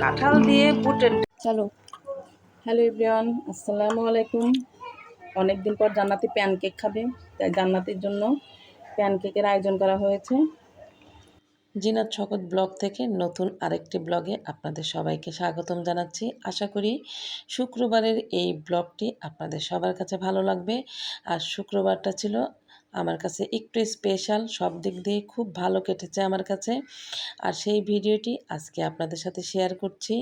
কাঁঠাল দিয়ে বুটের চলো। হ্যালো এভরিওয়ান আসসালামু আলাইকুম। অনেক দিন পর জান্নাতি প্যানকেক খাবে তাই জান্নাতির জন্য প্যানকেকের আয়োজন করা হয়েছে। জিনাত শকত ব্লগ থেকে নতুন আরেকটি ব্লগে আপনাদের সবাইকে স্বাগতম জানাচ্ছি। আশা করি শুক্রবারের এই ব্লগটি আপনাদের সবার কাছে ভালো লাগবে। আর শুক্রবারটা ছিল আমার কাছে একটু স্পেশাল সব দিক দিয়ে খুব ভালো কেটেছে আমার কাছে। আর সেই ভিডিওটি আজকে আপনাদের সাথে শেয়ার করছি।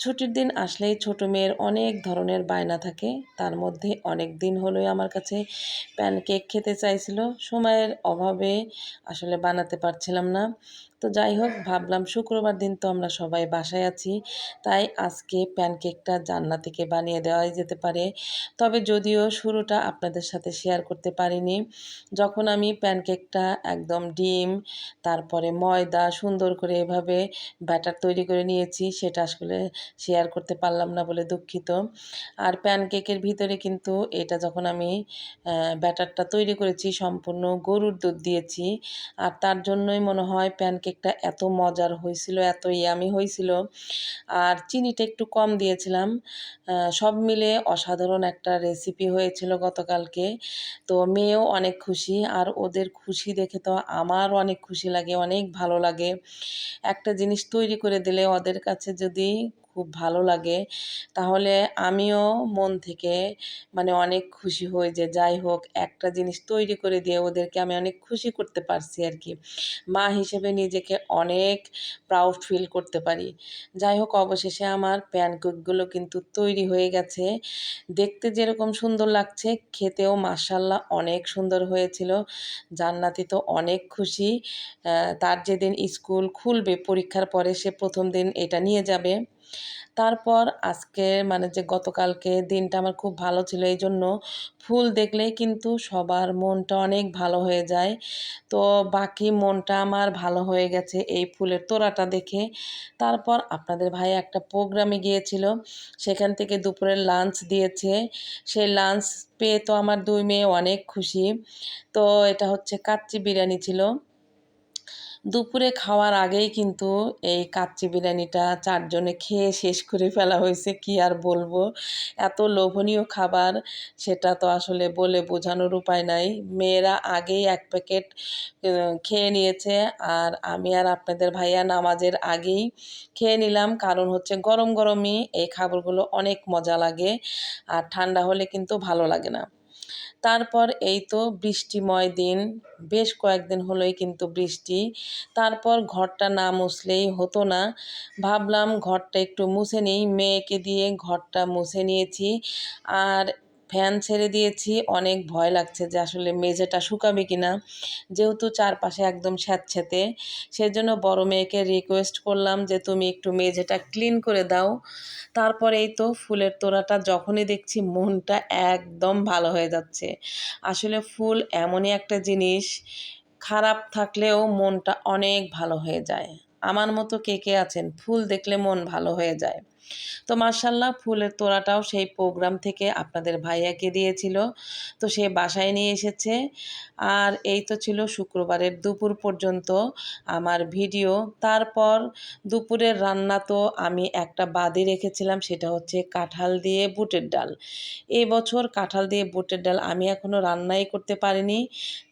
ছুটির দিন আসলেই ছোট মেয়ের অনেক ধরনের বায়না থাকে। তার মধ্যে অনেক দিন হলোই আমার কাছে প্যানকেক খেতে চাইছিল। সময়ের অভাবে আসলে বানাতে পারছিলাম না। তো যাই হোক, ভাবলাম শুক্রবার দিন তো আমরা সবাই বাসায় আছি। তাই আজকে প্যানকেকটা জান্নাতিকে বানিয়ে দেওয়াই যেতে পারে। তবে যদিও শুরুটা আপনাদের সাথে শেয়ার করতে পারিনি। যখন আমি প্যানকেকটা একদম ডিম, তারপরে ময়দা সুন্দর করে এভাবে ব্যাটার তৈরি করে নিয়েছি, সেটা আসলে শেয়ার করতে পারলাম না বলে দুঃখিত। আর প্যানকেকের ভিতরে কিন্তু এটা যখন আমি ব্যাটারটা তৈরি করেছি, সম্পূর্ণ গরুর দুধ দিয়েছি, আর তার জন্যই মনে হয় প্যানকেকটা এত মজার হয়েছিল, এত ইয়ামি হয়েছিল। আর চিনিটা একটু কম দিয়েছিলাম সব মিলে অসাধারণ একটা রেসিপি হয়েছিল গতকালকে। তো মেয়েও অনেক খুশি, আর ওদের খুশি দেখে তো আমারও অনেক খুশি লাগে, অনেক ভালো লাগে। একটা জিনিস তৈরি করে দিলে ওদের কাছে যদি খুব ভালো লাগে। তাহলে আমিও মন থেকে মানে অনেক খুশি হই যে যাই হোক একটা জিনিস তৈরি করে দিয়ে ওদেরকে আমি অনেক খুশি করতে পারছি আর কি। মা হিসেবে নিজেকে অনেক প্রাউড ফিল করতে পারি। যাই হোক অবশেষে আমার প্যানকেকগুলো কিন্তু তৈরি হয়ে গেছে। দেখতে যেরকম সুন্দর লাগছে, খেতেও মাসাল্লাহ অনেক সুন্দর হয়েছিল। জান্নাতি তো অনেক খুশি। তার যেদিন স্কুল খুলবে পরীক্ষার পরে সে প্রথম দিন এটা নিয়ে যাবে। তারপর আজকে মানে যে গতকালকে দিনটা আমার খুব ভালো ছিল, এই জন্য ফুল দেখলেই কিন্তু সবার মনটা অনেক ভালো হয়ে যায়। তো বাকি মনটা আমার ভালো হয়ে গেছে এই ফুলের তোড়াটা দেখে। তারপর আপনাদের ভাই একটা প্রোগ্রামে গিয়েছিল, সেখান থেকে দুপুরের লাঞ্চ দিয়েছে। সেই লাঞ্চ পেয়ে তো আমার দুই মেয়ে অনেক খুশি। তো এটা হচ্ছে কাচ্চি বিরিয়ানি ছিল। দুপুরে খাওয়ার আগেই কিন্তু এই কাচ্চি বিরিয়ানিটা চারজনে খেয়ে শেষ করে ফেলা হয়েছে, কি আর বলব? এত লোভনীয় খাবার, সেটা তো আসলে বলে বোঝানোর উপায় নাই। মেয়েরা আগেই এক প্যাকেট খেয়ে নিয়েছে আর আমি আর আপনাদের ভাইয়া নামাজের আগেই খেয়ে নিলাম। কারণ হচ্ছে গরম গরমই এই খাবারগুলো অনেক মজা লাগে আর ঠান্ডা হলে কিন্তু ভালো লাগে না। তারপর এই তো বৃষ্টিময় দিন, বেশ কয়েকদিন হলোই কিন্তু বৃষ্টি। তারপর ঘরটা না মুছলেই হতো না। ভাবলাম ঘরটা একটু মুছে নিই, মেয়েকে দিয়ে ঘরটা মুছে নিয়েছি। আর ফ্যান ছেড়ে দিয়েছি। অনেক ভয় লাগছে যে আসলে মেঝেটা শুকাবে কি না যেহেতু চারপাশে একদম স্যাঁতস্যাঁতে। সেজন্য বড় মেয়েকে রিকোয়েস্ট করলাম যে তুমি একটু মেঝেটা ক্লিন করে দাও। তারপর এই তো ফুলের তোড়াটা যখনই দেখছি মনটা একদম ভালো হয়ে যাচ্ছে। আসলে ফুল এমনই একটা জিনিস, খারাপ থাকলেও মনটা অনেক ভালো হয়ে যায়। আমার মতো কে কে আছেন? ফুল দেখলে মন ভালো হয়ে যায়। তো মার্শাল্লাহ ফুলের তোড়াটাও সেই প্রোগ্রাম থেকে আপনাদের ভাইয়াকে দিয়েছিল। তো সে বাসায় নিয়ে এসেছে। আর এই তো ছিল শুক্রবারের দুপুর পর্যন্ত আমার ভিডিও। তারপর দুপুরের রান্না তো আমি একটা বাদে রেখেছিলাম, সেটা হচ্ছে কাঁঠাল দিয়ে বুটের ডাল। এই বছর কাঁঠাল দিয়ে বুটের ডাল আমি এখনও রান্নাই করতে পারিনি।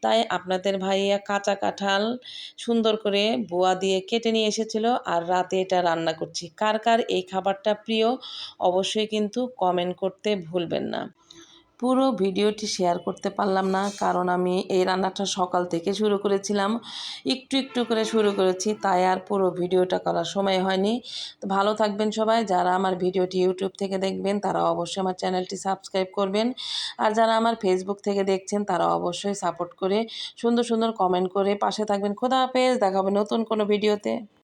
তাই আপনাদের ভাইয়া কাঁচা কাঁঠাল সুন্দর করে বোয়া দিয়ে কেটে নিয়ে এসেছিল। আর রাতে এটা রান্না করছি। কার কার এই খাবারটা প্রিয়, অবশ্যই কিন্তু কমেন্ট করতে ভুলবেন না। পুরো ভিডিওটি শেয়ার করতে পারলাম না, কারণ আমি এই রান্নাটা সকাল থেকে শুরু করেছিলাম। একটু একটু করে শুরু করেছি, তাই আর পুরো ভিডিওটা করার সময় হয়নি। তো ভালো থাকবেন সবাই, যারা আমার ভিডিওটি ইউটিউব থেকে দেখবেন, তারা অবশ্যই আমার চ্যানেলটি সাবস্ক্রাইব করবেন। আর যারা আমার ফেসবুক থেকে দেখছেন, তারা অবশ্যই সাপোর্ট করে সুন্দর সুন্দর কমেন্ট করে পাশে থাকবেন। খোদা হাফেজ, দেখাবে নতুন কোনো ভিডিওতে।